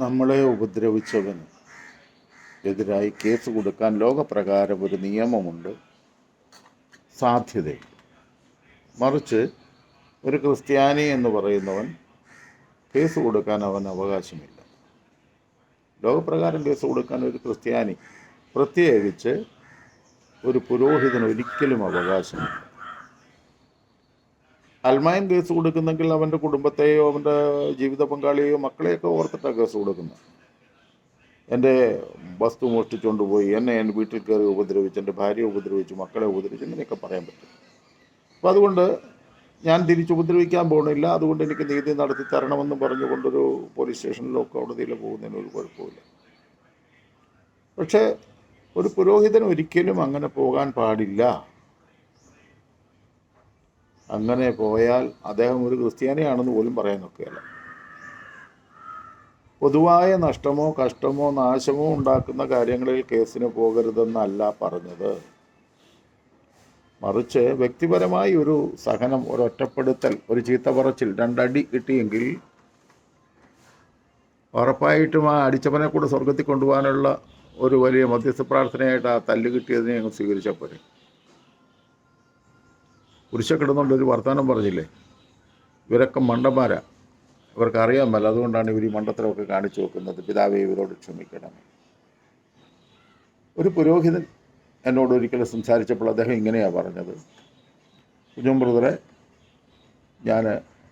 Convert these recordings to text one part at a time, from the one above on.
നമ്മളെ ഉപദ്രവിച്ചവൻ. എതിരായി കേസ് കൊടുക്കാൻ ലോകപ്രകാരം ഒരു നിയമമുണ്ട്. സാധ്യതയുണ്ട്. മറിച്ച് ഒരു ക്രിസ്ത്യാനി എന്ന് പറയുന്നവൻ കേസ് കൊടുക്കാൻ അവൻ അവകാശമില്ല. ലോകപ്രകാരം കേസ് കൊടുക്കാൻ ഒരു ക്രിസ്ത്യാനി പ്രത്യേകിച്ച് ഒരു പുരോഹിതന് ഒരിക്കലും അവകാശമില്ല. അൽമായൻ കേസ് കൊടുക്കുന്നെങ്കിൽ അവന്റെ കുടുംബത്തെയോ അവന്റെ ജീവിത പങ്കാളിയെയോ മക്കളെയൊക്കെ ഓർത്തിട്ടാണ് കേസ് കൊടുക്കുന്നത്. എന്റെ വസ്തു മോഷ്ടിച്ചുകൊണ്ട് പോയി എന്നെ എന്റെ വീട്ടിൽ കയറി ഉപദ്രവിച്ചു എന്റെ ഭാര്യയെ ഉപദ്രവിച്ചു മക്കളെ ഉപദ്രവിച്ചു അങ്ങനെയൊക്കെ പറയാൻ പറ്റും. അപ്പോൾ അതുകൊണ്ട് ഞാൻ തിരിച്ചു ഉപദ്രവിക്കാൻ പോകണില്ല അതുകൊണ്ട് എനിക്ക് നീതി നടത്തി തരണമെന്ന് പറഞ്ഞുകൊണ്ടൊരു പോലീസ് സ്റ്റേഷനിലോ കോടതിയിലോ പോകുന്നതിന് ഒരു കുഴപ്പമില്ല പക്ഷേ ഒരു പുരോഹിതൻ ഒരിക്കലും അങ്ങനെ പോകാൻ പാടില്ല. അങ്ങനെ പോയാൽ അദ്ദേഹം ഒരു ക്രിസ്ത്യാനിയാണെന്ന് പോലും പറയാൻ നോക്കുകയല്ല. പൊതുവായ നഷ്ടമോ കഷ്ടമോ നാശമോ ഉണ്ടാക്കുന്ന കാര്യങ്ങളിൽ കേസിന് പോകരുതെന്നല്ല പറഞ്ഞത്. മറിച്ച് വ്യക്തിപരമായി ഒരു സഹനം ഒരു ഒറ്റപ്പെടുത്തൽ ഒരു ചീത്ത പറച്ചിൽ രണ്ടടി കിട്ടിയെങ്കിൽ ഉറപ്പായിട്ടും ആ അടിച്ചവനെ കൂടെ സ്വർഗത്തിൽ കൊണ്ടുപോകാനുള്ള ഒരു വലിയ മധ്യസ്ഥ പ്രാർത്ഥനയായിട്ട് ആ തല്ല് കിട്ടിയതിനെ ഞങ്ങൾ സ്വീകരിച്ചാൽ പോരെ. കുരിശ കിടന്നുകൊണ്ടൊരു വർത്തമാനം പറഞ്ഞില്ലേ? ഇവരൊക്കെ മണ്ടന്മാരാ. ഇവർക്ക് അറിയാൻ മേല അതുകൊണ്ടാണ് ഇവർ ഈ മണ്ടത്തരമൊക്കെ കാണിച്ചു വെക്കുന്നത്. പിതാവെ ഇവരോട് ക്ഷമിക്കണമേ ഒരു പുരോഹിതൻ എന്നോട് ഒരിക്കലും സംസാരിച്ചപ്പോൾ അദ്ദേഹം ഇങ്ങനെയാണ് പറഞ്ഞത്. കുഞ്ഞും ബ്രദറെ ഞാൻ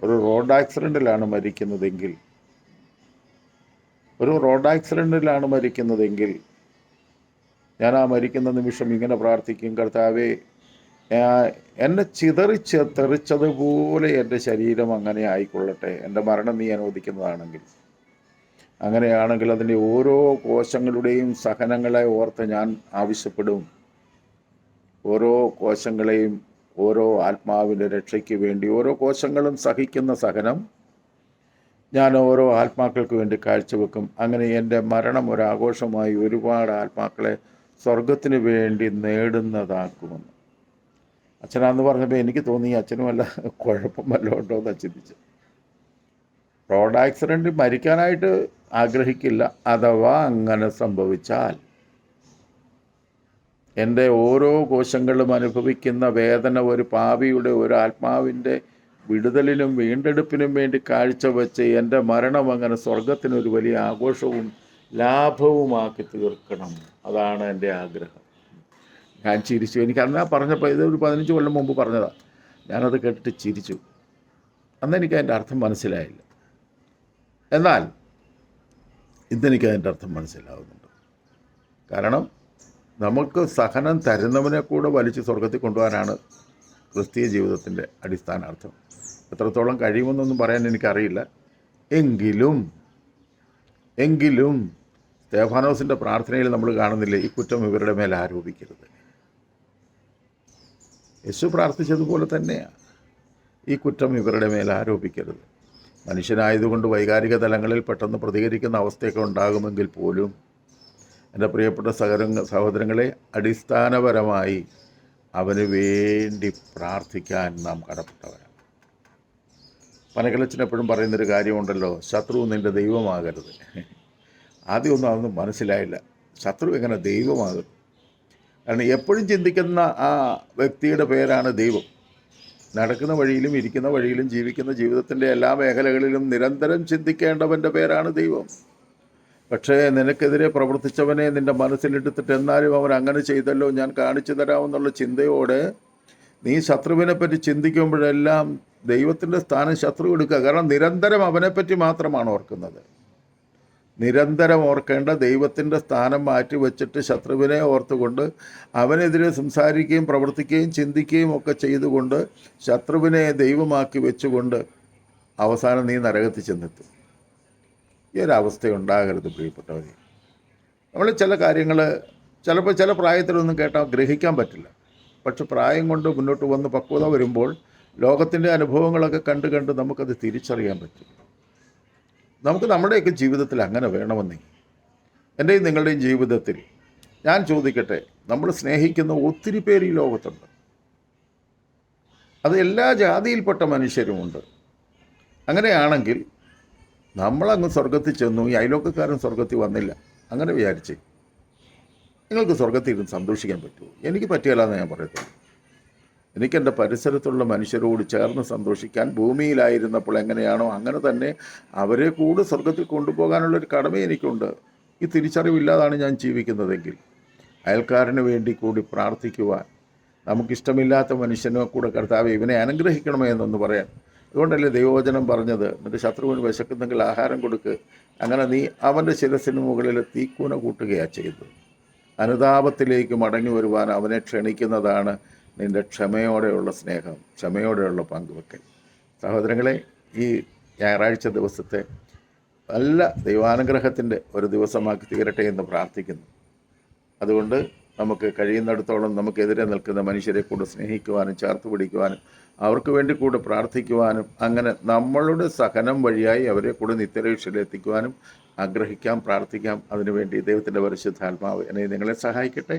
ഒരു റോഡ് ആക്സിഡന്റിലാണ് മരിക്കുന്നതെങ്കിൽ ഒരു റോഡ് ആക്സിഡന്റിലാണ് മരിക്കുന്നതെങ്കിൽ ഞാൻ ആ മരിക്കുന്ന നിമിഷം ഇങ്ങനെ പ്രാർത്ഥിക്കും കർത്താവേ എന്നെ ചിതറിച്ച് തെറിച്ചതുപോലെ എന്റെ ശരീരം അങ്ങനെ ആയിക്കൊള്ളട്ടെ. എന്റെ മരണം നീ അനുവദിക്കുന്നതാണെങ്കിൽ. അങ്ങനെയാണെങ്കിൽ അതിന്റെ ഓരോ കോശങ്ങളുടെയും സഹനങ്ങളെ ഓർത്ത് ഞാൻ ആവശ്യപ്പെടും. ഓരോ കോശങ്ങളെയും ഓരോ ആത്മാവിന്റെ രക്ഷയ്ക്ക് വേണ്ടി ഓരോ കോശങ്ങളും സഹിക്കുന്ന സഹനം ഞാൻ ഓരോ ആത്മാക്കൾക്ക് വേണ്ടി കാഴ്ചവെക്കും. അങ്ങനെ എന്റെ മരണം ഒരാഘോഷമായി ഒരുപാട് ആത്മാക്കളെ സ്വർഗത്തിന് വേണ്ടി നേടുന്നതാക്കുമെന്ന്. അച്ഛനാന്ന് പറഞ്ഞപ്പോൾ എനിക്ക് തോന്നി അച്ഛനും വല്ല കുഴപ്പം വല്ലതും ഉണ്ടോ എന്ന് ചിന്തിച്ചു റോഡ് ആക്സിഡന്റ് മരിക്കാനായിട്ട് ആഗ്രഹിക്കില്ല അഥവാ അങ്ങനെ സംഭവിച്ചാൽ. എന്റെ ഓരോ കോശങ്ങളും അനുഭവിക്കുന്ന വേദന ഒരു പാവിയുടെ ഒരു ആത്മാവിന്റെ വിടുതലിനും വീണ്ടെടുപ്പിനും വേണ്ടി കാഴ്ചവെച്ച് എന്റെ മരണം അങ്ങനെ സ്വർഗത്തിനൊരു വലിയ ആഘോഷവും ലാഭവുമാക്കി തീർക്കണം. അതാണ് എന്റെ ആഗ്രഹം. ഞാൻ ചിരിച്ചു. എനിക്ക് അന്ന് പറഞ്ഞപ്പോൾ ഇത് ഒരു പതിനഞ്ച് കൊല്ലം മുമ്പ് പറഞ്ഞതാണ് ഞാനത് കേട്ടിട്ട് ചിരിച്ചു. അന്ന് എനിക്ക് അതിന്റെ അർത്ഥം മനസ്സിലായില്ല. എന്നാൽ ഇന്നെനിക്ക് അതിന്റെ അർത്ഥം മനസ്സിലാവുന്നുണ്ട്. കാരണം നമുക്ക് സഹനം തരുന്നവനെ കൂടെ വലിച്ച് സ്വർഗത്തിൽ കൊണ്ടുപോകാനാണ് ക്രിസ്തീയ ജീവിതത്തിന്റെ അടിസ്ഥാനാർത്ഥം. എത്രത്തോളം കഴിയുമെന്നൊന്നും പറയാൻ എനിക്കറിയില്ല. എങ്കിലും എങ്കിലും സ്തേഫാനോസിന്റെ പ്രാർത്ഥനയിൽ നമ്മൾ കാണുന്നില്ലേ ഈ കുറ്റം ഇവരുടെ മേൽ ആരോപിക്കരുത്. യേശു പ്രാർത്ഥിച്ചതുപോലെ തന്നെയാണ് ഈ കുറ്റം ഇവരുടെ മേൽ ആരോപിക്കരുത്. മനുഷ്യനായതുകൊണ്ട് വൈകാരിക തലങ്ങളിൽ പെട്ടെന്ന് പ്രതികരിക്കുന്ന അവസ്ഥയൊക്കെ ഉണ്ടാകുമെങ്കിൽ പോലും എന്റെ പ്രിയപ്പെട്ട സഹര സഹോദരങ്ങളെ അടിസ്ഥാനപരമായി അവന് വേണ്ടി പ്രാർത്ഥിക്കാൻ നാം കടപ്പെട്ടവരാണ്. പനകലച്ചിനെപ്പോഴും പറയുന്നൊരു കാര്യമുണ്ടല്ലോ ശത്രു നിന്റെ ദൈവമാകരുത്. ആദ്യമൊന്നും അതൊന്നും മനസ്സിലായില്ല. ശത്രു എങ്ങനെ ദൈവമാകും? കാരണം എപ്പോഴും ചിന്തിക്കുന്ന ആ വ്യക്തിയുടെ പേരാണ് ദൈവം. നടക്കുന്ന വഴിയിലും ഇരിക്കുന്ന വഴിയിലും ജീവിക്കുന്ന ജീവിതത്തിന്റെ എല്ലാ മേഖലകളിലും നിരന്തരം ചിന്തിക്കേണ്ടവന്റെ പേരാണ് ദൈവം. പക്ഷേ നിനക്കെതിരെ പ്രവർത്തിച്ചവനെ നിന്റെ മനസ്സിലെടുത്തിട്ട് എന്നാലും അവൻ അങ്ങനെ ചെയ്തല്ലോ ഞാൻ കാണിച്ചു തരാമെന്നുള്ള ചിന്തയോടെ നീ ശത്രുവിനെ പറ്റി ചിന്തിക്കുമ്പോഴെല്ലാം ദൈവത്തിന്റെ സ്ഥാനം ശത്രു എടുക്കുക. കാരണം നിരന്തരം അവനെപ്പറ്റി മാത്രമാണ് ഓർക്കുന്നത്. നിരന്തരം ഓർക്കേണ്ട ദൈവത്തിന്റെ സ്ഥാനം മാറ്റി വച്ചിട്ട് ശത്രുവിനെ ഓർത്തുകൊണ്ട് അവനെതിരെ സംസാരിക്കുകയും പ്രവർത്തിക്കുകയും ചിന്തിക്കുകയും ഒക്കെ ചെയ്തുകൊണ്ട് ശത്രുവിനെ ദൈവമാക്കി വെച്ചുകൊണ്ട് അവസാനം നീ നരകത്തിൽ ചെന്നെത്തും. ഈ ഒരു അവസ്ഥ ഉണ്ടാകരുത് പ്രിയപ്പെട്ടവരെ. നമ്മൾ ചില കാര്യങ്ങൾ ചിലപ്പോൾ ചില പ്രായത്തിലൊന്നും കേട്ടാൽ ഗ്രഹിക്കാൻ പറ്റില്ല. പക്ഷെ പ്രായം കൊണ്ട് മുന്നോട്ട് വന്ന് പക്വത വരുമ്പോൾ ലോകത്തിന്റെ അനുഭവങ്ങളൊക്കെ കണ്ട് കണ്ട് നമുക്കത് തിരിച്ചറിയാൻ പറ്റും. നമുക്ക് നമ്മുടെയൊക്കെ ജീവിതത്തിൽ അങ്ങനെ വേണമെന്നേ. എന്റെയും നിങ്ങളുടെയും ജീവിതത്തിൽ ഞാൻ ചോദിക്കട്ടെ നമ്മൾ സ്നേഹിക്കുന്ന ഒത്തിരി പേര് ഈ ലോകത്തുണ്ട്. അത് എല്ലാ ജാതിയിൽപ്പെട്ട മനുഷ്യരുമുണ്ട്. അങ്ങനെയാണെങ്കിൽ നമ്മളങ്ങ് സ്വർഗത്തിൽ ചെന്നു ഈ അയലോക്കക്കാരൻ സ്വർഗത്തിൽ വന്നില്ല അങ്ങനെ വിചാരിച്ചേ നിങ്ങൾക്ക് സ്വർഗത്തിൽ ഇരുന്ന് സന്തോഷിക്കാൻ പറ്റുമോ? എനിക്ക് പറ്റിയല്ലാന്ന് ഞാൻ പറയത്തുള്ളൂ. എനിക്ക് എന്റെ പരിസരത്തുള്ള മനുഷ്യരോട് ചേർന്ന് സന്തോഷിക്കാൻ ഭൂമിയിലായിരുന്നപ്പോൾ എങ്ങനെയാണോ അങ്ങനെ തന്നെ അവരെ കൂടെ സ്വർഗത്തിൽ കൊണ്ടുപോകാനുള്ളൊരു കടമ എനിക്കുണ്ട്. ഈ തിരിച്ചറിവില്ലാതാണ് ഞാൻ ജീവിക്കുന്നതെങ്കിൽ. അയൽക്കാരന് വേണ്ടി കൂടി പ്രാർത്ഥിക്കുവാൻ. നമുക്കിഷ്ടമില്ലാത്ത മനുഷ്യനെ കൂടെ കർത്താവ് ഇവനെ അനുഗ്രഹിക്കണമേ എന്നൊന്ന് പറയാൻ. അതുകൊണ്ടല്ലേ ദൈവവചനം പറഞ്ഞത്? നിന്റെ ശത്രുവിന് വിശക്കുന്നെങ്കിൽ ആഹാരം കൊടുക്ക്. അങ്ങനെ നീ അവന്റെ ശിരസിന് മുകളിൽ തീക്കൂന കൂട്ടുകയാണ് ചെയ്തത്. അനുതാപത്തിലേക്ക് മടങ്ങി വരുവാൻ അവനെ ക്ഷണിക്കുന്നതാണ് നിന്റെ ക്ഷമയോടെയുള്ള സ്നേഹം ക്ഷമയോടെയുള്ള പങ്കുവെക്കൽ. സഹോദരങ്ങളെ ഈ ഞായറാഴ്ച ദിവസത്തെ നല്ല ദൈവാനുഗ്രഹത്തിന്റെ ഒരു ദിവസമാക്കി തീരട്ടെ എന്ന് പ്രാർത്ഥിക്കുന്നു. അതുകൊണ്ട് നമുക്ക് കഴിയുന്നിടത്തോളം നമുക്കെതിരെ നിൽക്കുന്ന മനുഷ്യരെ കൂടെ സ്നേഹിക്കുവാനും ചേർത്ത് പിടിക്കുവാനും അവർക്ക് വേണ്ടി കൂടെ പ്രാർത്ഥിക്കുവാനും അങ്ങനെ നമ്മളുടെ സഹനം വഴിയായി അവരെ കൂടെ നിത്യരക്ഷയിലെത്തിക്കുവാനും ആഗ്രഹിക്കാം പ്രാർത്ഥിക്കാം. അതിനുവേണ്ടി ദൈവത്തിന്റെ പരിശുദ്ധാത്മാവ് എന്നെ നിങ്ങളെ സഹായിക്കട്ടെ.